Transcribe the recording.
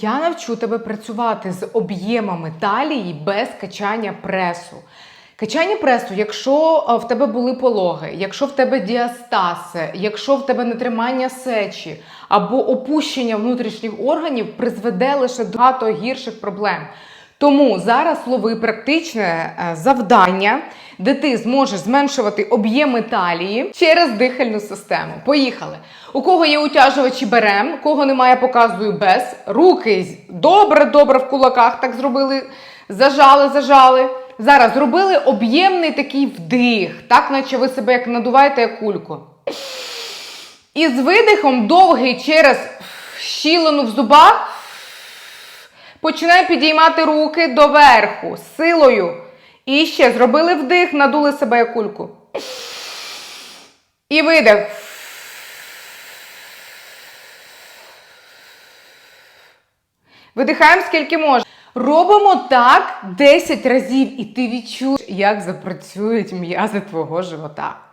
Я навчу тебе працювати з об'ємами талії без качання пресу. Качання пресу, якщо е, в тебе були пологи, якщо в тебе діастаз, якщо в тебе нетримання сечі або опущення внутрішніх органів, призведе лише до багато гірших проблем. Тому зараз лови практичне е, завдання, де ти зможеш зменшувати об'єми талії через дихальну систему. Поїхали. У кого є утяжувачі берем, кого немає, показую без. Руки добре, добре в кулаках так зробили. Зажали, зажали. Зараз зробили об'ємний такий вдих, так наче ви себе як надуваєте як кульку. І з видихом довгий через щілину в зубах Починай підіймати руки доверху силою. І ще зробили вдих, надули себе кульку. І видих. Видихаємо скільки можна. Робимо так 10 разів, і ти відчуєш, як запрацюють м'язи твого живота.